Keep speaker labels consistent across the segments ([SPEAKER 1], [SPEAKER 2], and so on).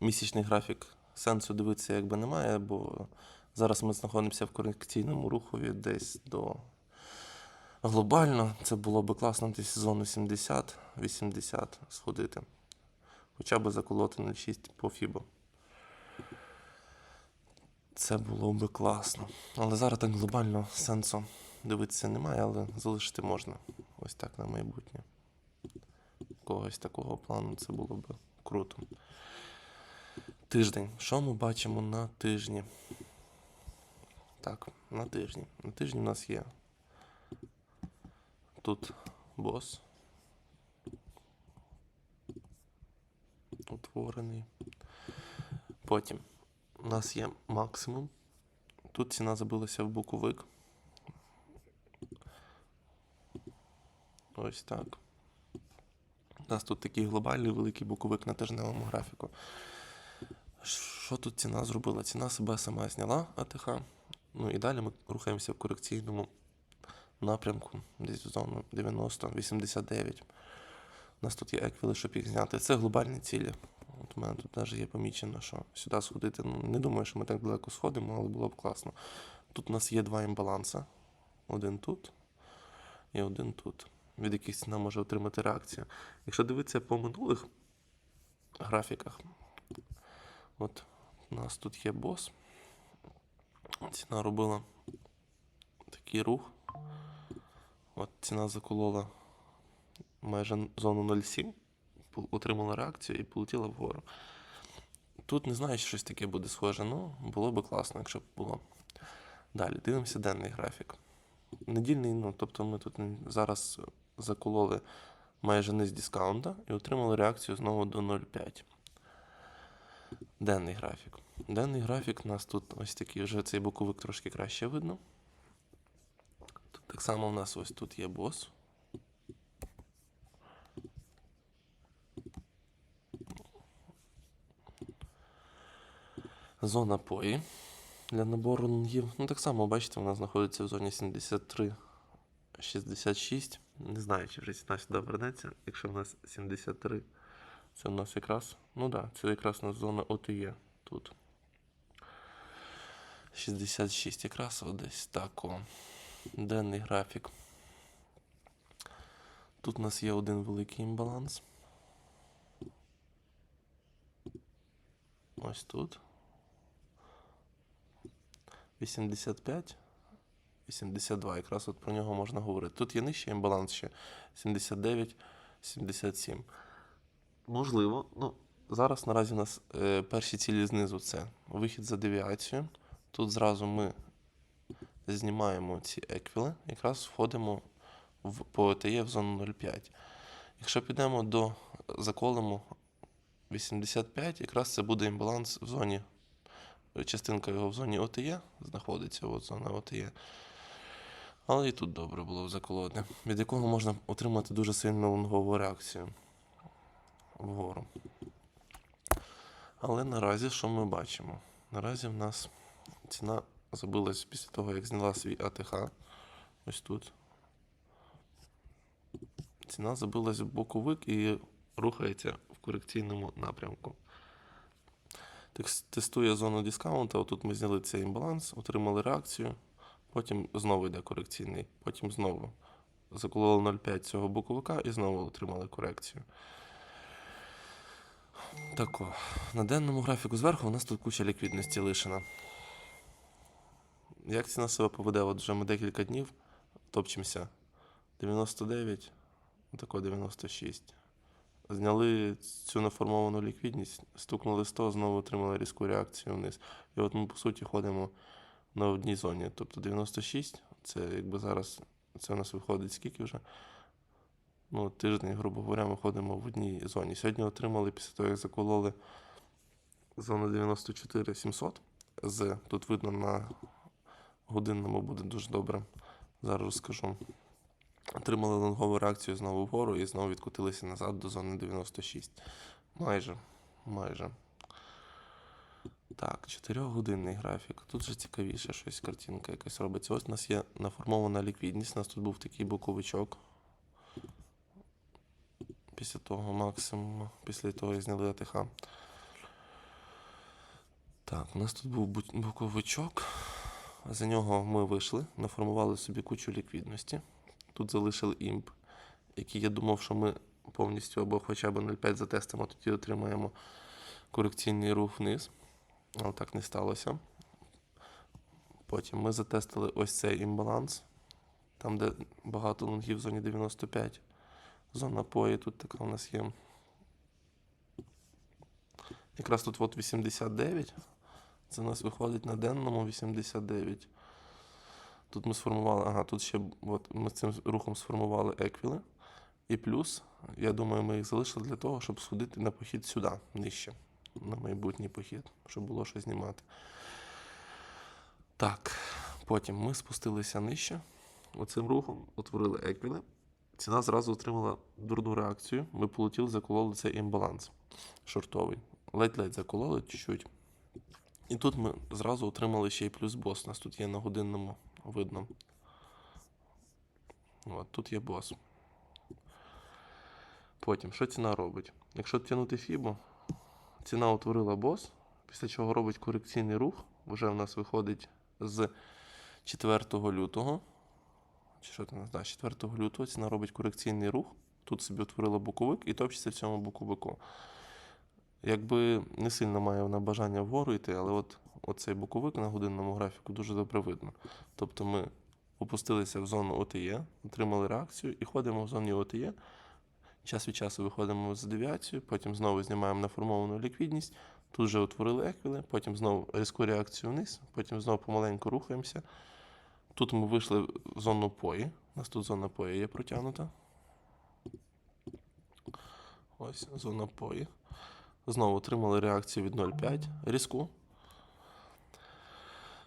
[SPEAKER 1] місячний графік сенсу дивитися якби немає, бо зараз ми знаходимося в корекційному рухові десь до глобально. Це було би класно десь зону 70-80 сходити. Хоча б заколоти 0,6 по фібо. Це було би класно. Але зараз так глобально сенсу дивитися немає, але залишити можна. Ось так на майбутнє. Когось такого плану це було б круто. Тиждень. Що ми бачимо на тижні? Так, на тижні. На тижні у нас є тут бос. Утворений. Потім у нас є максимум. Тут ціна забилася в буковик. Ось так. У нас тут такий глобальний великий буковик на тижневому графіку. Що тут ціна зробила? Ціна себе сама зняла АТХ. Ну і далі ми рухаємося в корекційному напрямку, десь в зону 90-89. У нас тут є еквіли, щоб їх зняти. Це глобальні цілі. От у мене тут навіть є помічено, що сюди сходити. Ну, не думаю, що ми так далеко сходимо, але було б класно. Тут у нас є два імбаланси. Один тут і один тут, від яких ціна може отримати реакцію. Якщо дивитися по минулих графіках, от у нас тут є бос. Ціна робила такий рух. От ціна заколола майже зону 0,7, отримала реакцію і полетіла вгору. Тут не знаю, що щось таке буде схоже, ну було би класно, якщо б було. Далі дивимося денний графік. Недільний, ну тобто ми тут зараз закололи майже низ дискаунта і отримали реакцію знову до 0,5. Денний графік. Денний графік у нас тут ось такий вже цей боковик трошки краще видно. Тут так само у нас ось тут є бос. Зона пої для набору лонгів. Ну, так само, бачите, вона знаходиться в зоні 73, 66. Не знаю, чи вже ціна сюди. Якщо в нас 73, це у нас якраз. Ну да, це якраз у нас зона ОТЄ тут. 66 якраз десь так. О. Денний графік. Тут у нас є один великий імбаланс. Ось тут. 85. 82, якраз от про нього можна говорити. Тут є нижчий імбаланс ще 79, 77. Можливо, ну, зараз наразі у нас е, перші цілі знизу це вихід за девіацію. Тут зразу ми знімаємо ці еквіли, якраз входимо в, по ОТЄ в зону 0,5. Якщо підемо до заколимо 85, якраз це буде імбаланс в зоні, частинка його в зоні ОТЄ знаходиться, от зона ОТЄ. Але і тут добре було б заколоти, від якого можна отримати дуже сильну лонгову реакцію вгору. Але наразі що ми бачимо? Наразі в нас ціна забилась після того, як зняла свій АТХ. Ось тут. Ціна забилась в боковик і рухається в корекційному напрямку. Тестує зону дискаунта. Отут ми зняли цей імбаланс, отримали реакцію. Потім знову йде корекційний. Потім знову закололи 0,5 цього боковика і знову отримали корекцію. Тако. На денному графіку зверху у нас тут куча ліквідності лишена. Як ціна себе поведе? От вже ми декілька днів топчемося. 99, тако 96. Зняли цю неформовану ліквідність, стукнули 100, знову отримали різку реакцію вниз. І от ми, по суті, ходимо на одній зоні. Тобто 96, це якби зараз це у нас виходить скільки вже. Ну, тиждень, грубо говоря, ми ходимо в одній зоні. Сьогодні отримали після того, як закололи зону 94 700. З, тут видно на годинному буде дуже добре. Зараз розкажу. Отримали лонгову реакцію знову вгору і знову відкотилися назад до зони 96. Майже. Майже. Так, 4-годинний графік. Тут же цікавіше щось, картинка якась робиться. Ось у нас є наформована ліквідність. У нас тут був такий боковичок. Після того максимуму, після того як зняли АТХ. Так, у нас тут був бу- боковичок. За нього ми вийшли, наформували собі кучу ліквідності. Тут залишили імп, який я думав, що ми повністю або хоча б 0,5 затестимо, тоді отримаємо корекційний рух вниз. Але так не сталося. Потім ми затестили ось цей імбаланс, там, де багато лонгів в зоні 95. Зона пої тут така у нас є. Якраз тут от 89. Це у нас виходить на денному 89. Тут ми сформували, ага, тут ще от ми цим рухом сформували еквіли. І плюс, я думаю, ми їх залишили для того, щоб сходити на похід сюди, нижче, на майбутній похід, щоб було що знімати. Так, потім ми спустилися нижче. Оцим рухом утворили еквіли. Ціна зразу отримала дурну реакцію. Ми полетіли, закололи цей імбаланс шортовий. Ледь-ледь закололи чуть-чуть. І тут ми зразу отримали ще й плюс бос. У нас тут є на годинному видно. От, тут є бос. Потім, що ціна робить? Якщо тягнути фібу, ціна утворила бос, після чого робить корекційний рух. Вже в нас виходить з 4 лютого. Чи що там? Да, 4 лютого ціна робить корекційний рух. Тут собі утворила боковик і топчеться в цьому боковику. Якби не сильно має вона бажання вгору йти, але от оцей боковик на годинному графіку дуже добре видно. Тобто ми опустилися в зону ОТЄ, отримали реакцію і ходимо в зоні ОТЄ. Час від часу виходимо з девіацією, потім знову знімаємо наформовану ліквідність. Тут вже утворили еквіли, потім знову різку реакцію вниз, потім знову помаленьку рухаємося. Тут ми вийшли в зону пої. У нас тут зона пої є протягнута. Ось зона пої. Знову отримали реакцію від 0,5 різку.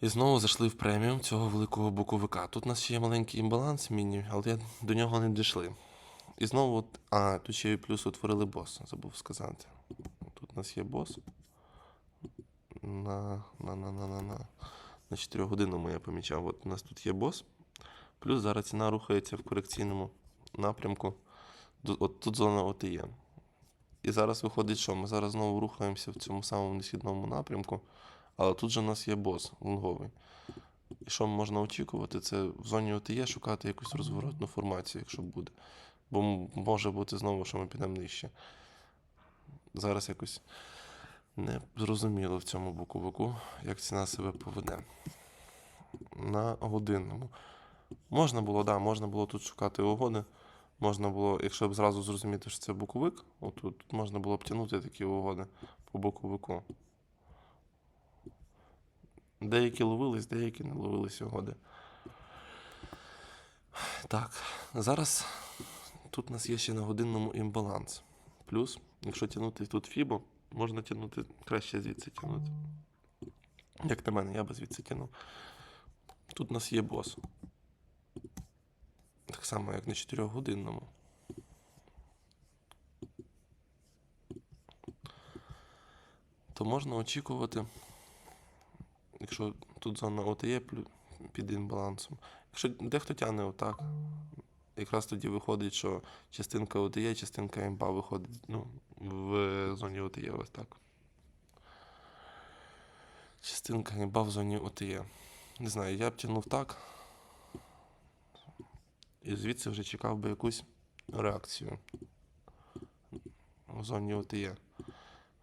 [SPEAKER 1] І знову зайшли в преміум цього великого боковика. Тут у нас ще є маленький імбаланс міні, але до нього не дійшли. І знову, а, тут ще і плюс утворили бос, забув сказати. Тут у нас є бос. На, на, на, на, на, на. На 4 годинному я помічав. От у нас тут є бос. Плюс зараз ціна рухається в корекційному напрямку. От тут зона ОТЄ. І зараз виходить, що ми зараз знову рухаємося в цьому самому несхідному напрямку, але тут же у нас є бос лонговий. І що можна очікувати, це в зоні ОТЄ шукати якусь розворотну формацію, якщо буде. Бо може бути знову, що ми підемо нижче. Зараз якось не зрозуміло в цьому боковику, як ціна себе поведе. На годинному. Можна було, да, можна було тут шукати угоди. Можна було, якщо б зразу зрозуміти, що це боковик, отут тут можна було б тягнути такі угоди по боковику. Деякі ловились, деякі не ловились угоди. Так, зараз тут у нас є ще на годинному імбаланс. Плюс, якщо тягнути тут фібо, можна тягнути краще звідси тягнути. Як на мене, я би звідси тягнув. Тут у нас є бос. Так само, як на 4-годинному. То можна очікувати, якщо тут зона плю- під імбалансом. Якщо дехто тягне отак, якраз тоді виходить, що частинка ОТЄ, частинка імба виходить ну, в зоні ОТЄ ось так. Частинка імба в зоні ОТЄ. Не знаю, я б тягнув так. І звідси вже чекав би якусь реакцію в зоні ОТЄ.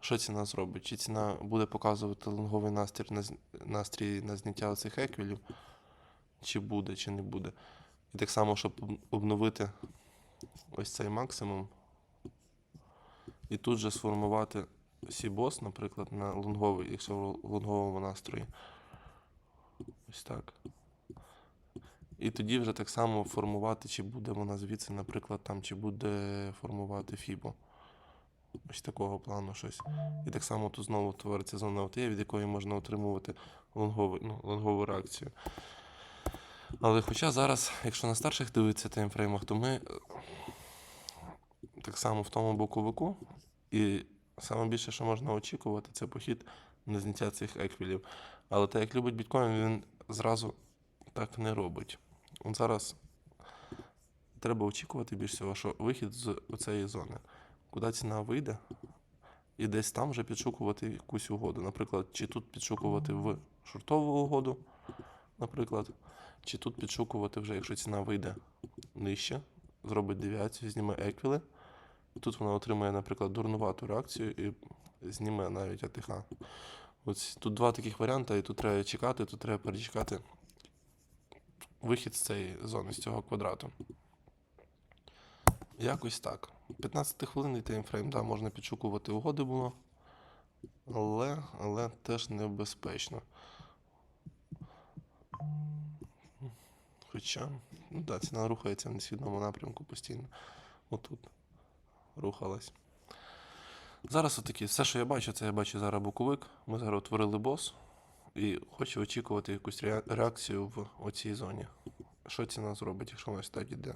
[SPEAKER 1] Що ціна зробить? Чи ціна буде показувати лонговий настрій на, настрій на зняття цих еквілів? Чи буде, чи не буде. І так само, щоб обновити ось цей максимум. І тут же сформувати сібос, наприклад, на лонговий, якщо в лонговому настрої. Ось так. І тоді вже так само формувати, чи буде вона звідси, наприклад, там, чи буде формувати Фібо. Ось такого плану щось. І так само тут знову твориться зона ОТЄ, від якої можна отримувати лонгову, ну, лонгову реакцію. Але хоча зараз, якщо на старших дивитися таймфреймах, то ми е, так само в тому боковику. І саме більше, що можна очікувати, це похід на зняття цих еквілів. Але так як любить біткоін, він зразу так не робить. От зараз треба очікувати більш всього, що вихід з цієї зони. Куди ціна вийде, і десь там вже підшукувати якусь угоду. Наприклад, чи тут підшукувати в шортову угоду, наприклад, чи тут підшукувати вже, якщо ціна вийде нижче, зробить девіацію, зніме еквіли. Тут вона отримає, наприклад, дурнувату реакцію і зніме навіть АТХ. Ось тут два таких варіанти, і тут треба чекати, тут треба перечекати вихід з цієї зони, з цього квадрату. Якось так. 15 хвилинний таймфрейм, да, можна підшукувати угоди було. Але, але теж небезпечно. Хоча, ну да, ціна рухається в несвідному напрямку постійно. Отут рухалась. Зараз отакі, все, що я бачу, це я бачу зараз боковик. Ми зараз утворили бос і хочу очікувати якусь реакцію в оцій зоні. Що ціна зробить, якщо вона так іде?